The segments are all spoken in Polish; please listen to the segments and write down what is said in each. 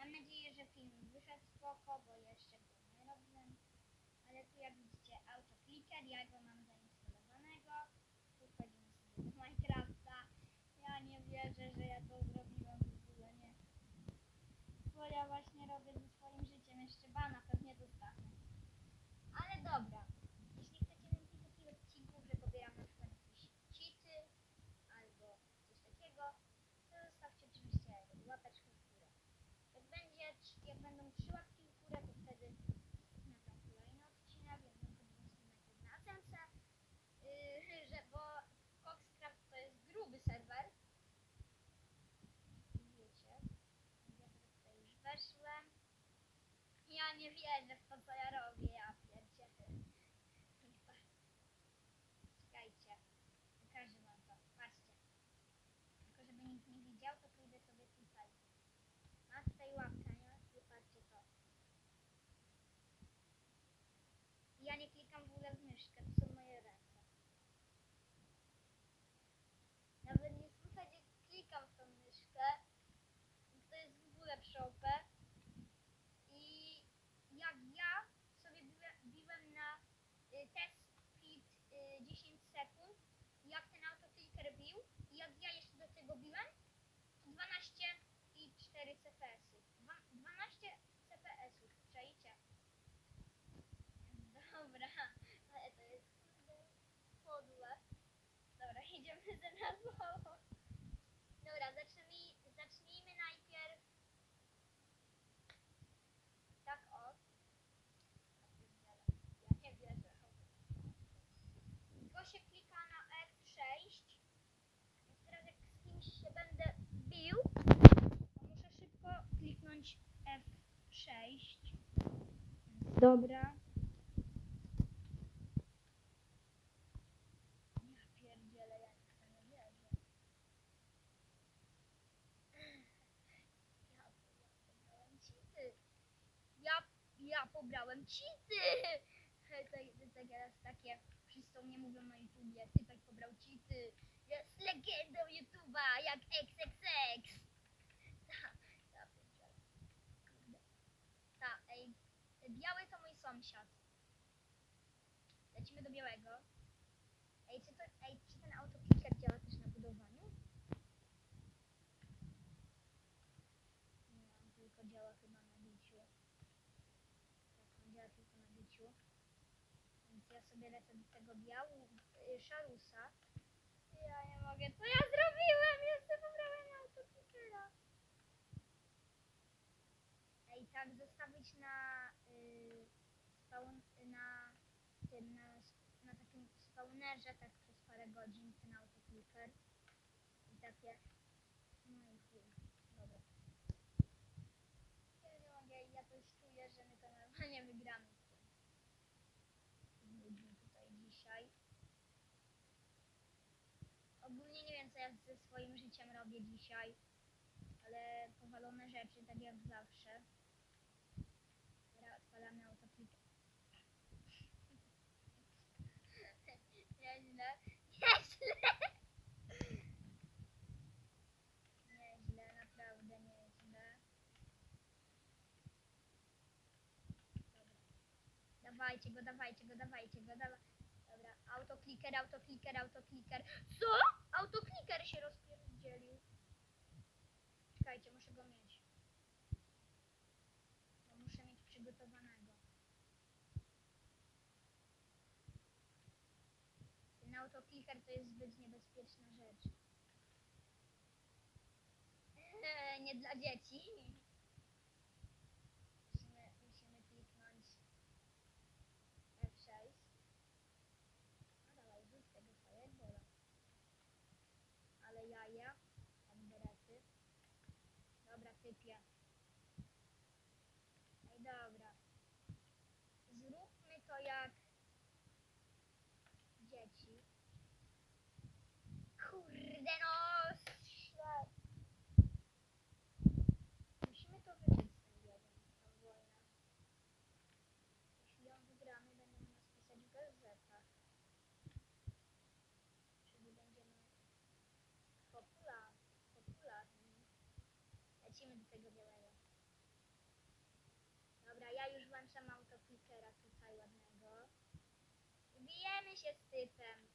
Mam nadzieję, że film wyszedł spoko, bo jeszcze go nie robiłem. Ale tu jak widzicie autoclicker, ja go mam zainstalowanego. Tu wchodzimy sobie do Minecrafta. Ja nie wierzę, że ja to zrobiłem w ogóle, nie. Bo ja właśnie robię ze swoim życiem jeszcze bana, pewnie dostanę. Ale dobra. Jeśli chcecie więcej takich odcinków, że pobieram na przykład jakieś cheaty albo coś takiego, to zostawcie oczywiście łapeczkę w górę. Jak będzie, trz- jak będą trzy łapki w górę, to wtedy nagram kolejny odcinek, jak będę po prostu najpierw na Asence, yy, że bo Coxcraft to jest gruby serwer. Wiecie, ja teraz tutaj już weszłem. Ja nie wierzę w to, co ja robię, ja pierdzielę. Czekajcie, pokażę wam to, patrzcie. Tylko żeby nikt nie widział, to pójdę sobie tutaj. Ma tutaj łapkę, nie? I patrzcie to. Ja nie klikam w ogóle w myszkę, to są moje ręce. Nawet nie słychać jak klikam w tą myszkę. To jest w ogóle przopę. I jak ja sobie biłem, biłem na y, test speed y, 10 sekund, jak ten autoclicker bił, i jak ja jeszcze do tego biłem, to 12 i 4 CPS-y. Dwa- 12 CPS-ów, czajcie? Dobra, ale to jest kurde podłe. Zacznijmy najpierw tak o. Ja nie wierzę. Tylko się klika na F6. Więc teraz jak z kimś się będę bił, muszę szybko kliknąć F6. Dobra. Ja pierdzielę, ja w to nie wierzę. Ja, ja pobrałem cheaty. To, to teraz takie, wszyscy o mnie mówią na YouTubie, Typek pobrał cheaty. Jest legendą YouTuba, jak XXX. Ta. Kurde. Ta, ej, biały to mój sąsiad. Lecimy do białego. Ej, czy, to, ej, czy ten autoclicker działa też na budowaniu? Nie, on tylko działa chyba na biciu. Tak, on działa tylko na biciu. Więc ja sobie lecę do tego biału, y, szarusa. Ja nie mogę, co ja zrobiłem? Jeszcze pobrałem autoclickera. Ej, tak zostawić na y, spawn, na tym, na, na takim spawnerze tak przez parę godzin ten autoclicker. I takie, no i chuj, dobra. Ja nie mogę, ja to już czuję, że my to normalnie wygramy z tym. Z ludźmi tutaj dzisiaj. Ogólnie nie wiem co ja ze swoim życiem robię dzisiaj, ale powalone rzeczy, tak jak zawsze. Dobra, odpalamy autoclicker. Nieźle. Nieźle. Nieźle, naprawdę nieźle. Dobra. Dawajcie go, dawajcie go, dawajcie go, dawa... Dobra, autoclicker, autoclicker, autoclicker. Co? Autoclicker się rozpierdzielił. Czekajcie, muszę go mieć. Bo muszę mieć przygotowanego. Ten autoclicker to jest zbyt niebezpieczna rzecz. Eee, nie dla dzieci. Musimy, musimy kliknąć F6. No dawaj, rzuć tego firebola. Ale jaja, jak berety. Dobra, wrócimy do tego białego. Dobra, ja już włączam autoklikera tutaj ładnego. Bijemy się z typem.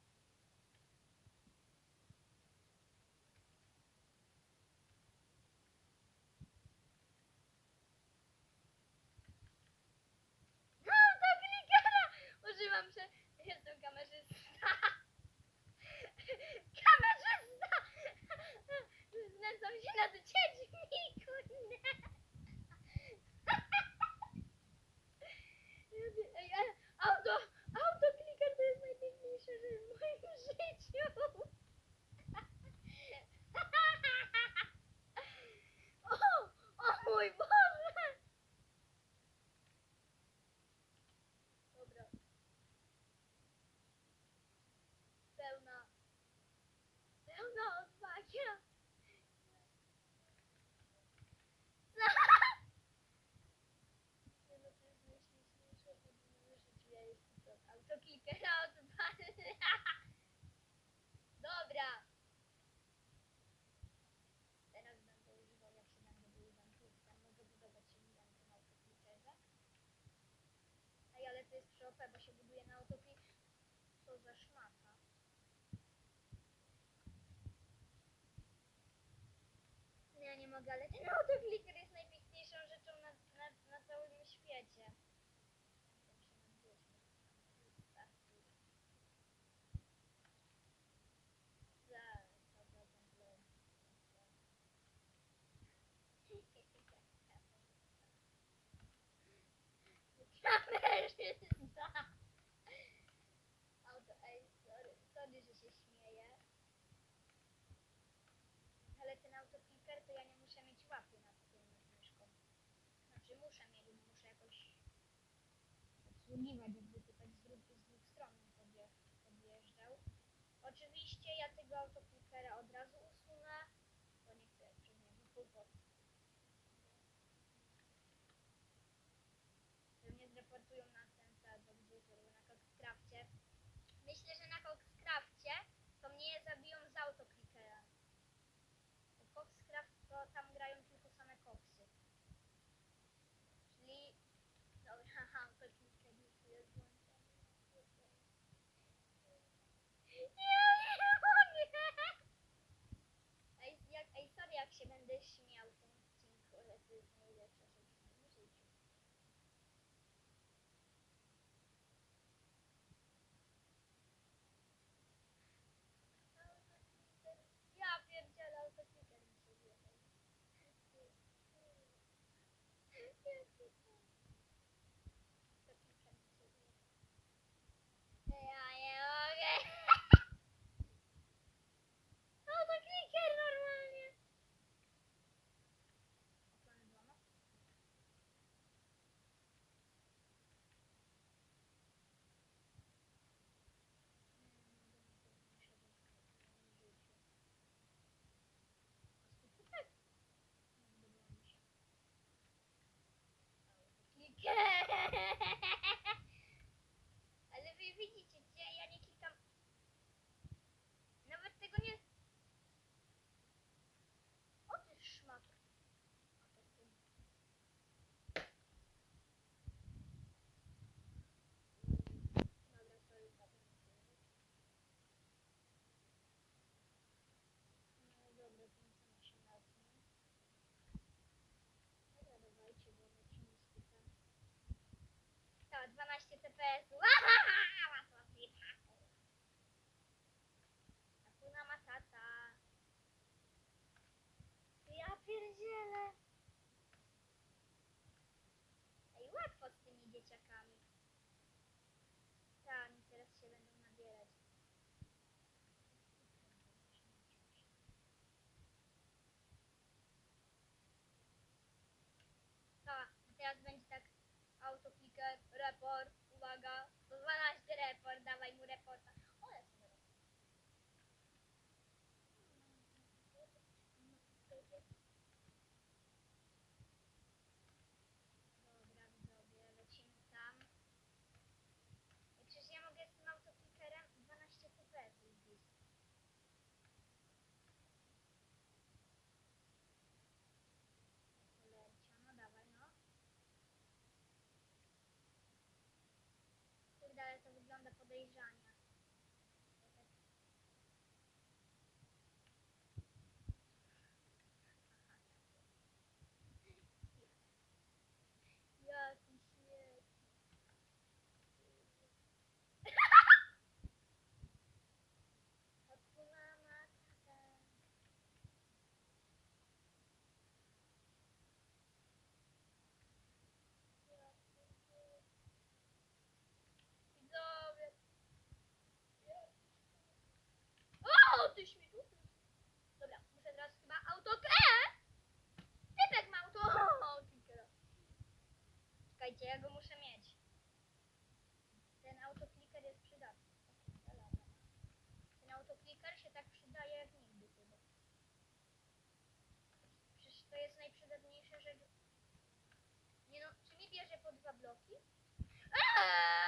OP, bo się buduje na utopii. Co za szmata. No ja nie mogę, ale ten obsługiwać, jakby to tak z, dru z dwóch stron podje podjeżdżał. Oczywiście ja tego autoklikera od razu usunę, bo nie chcę przez niego kłopot. Pewnie zreportują na ten serwer, gdzie na Cockcrafcie. Myślę, że na Cockcrafcie Yeah. bez... Hakuna Matata. Ja z tymi dzieciakami. Tak, teraz się będą nabierać. Tak, teraz będzie tak autopicker, report kogo? 12 report, dawaj mu reporta. to jest najprzydatniejsze, żeby... Nie no, czy mi bierze po dwa bloki? Aaaa!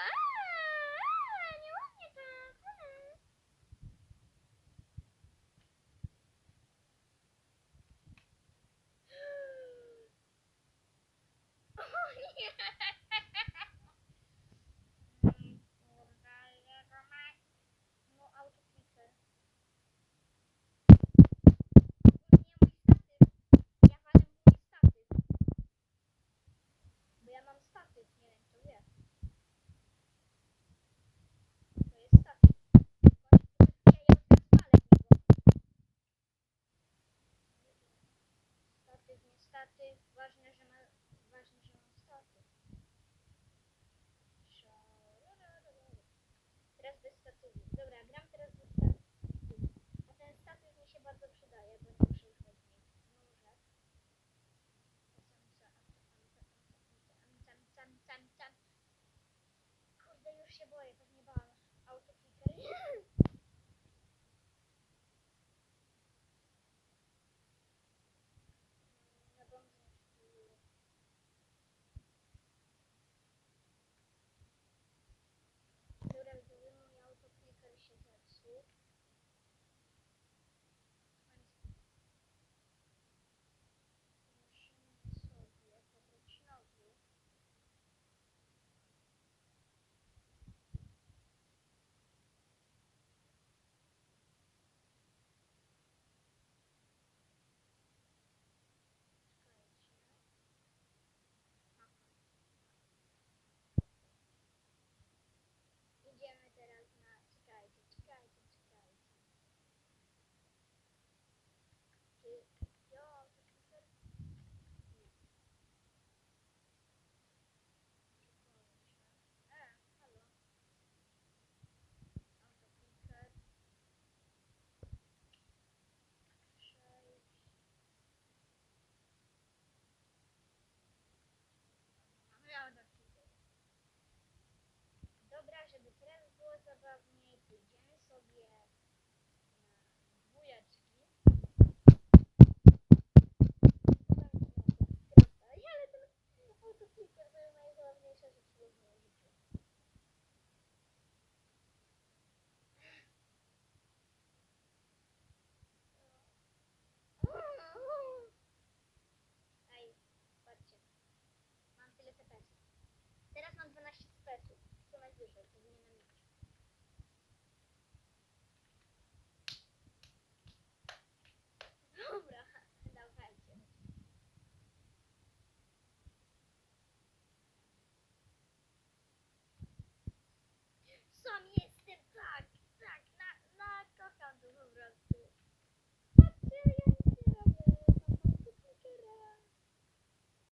weird. Yeah. Weird.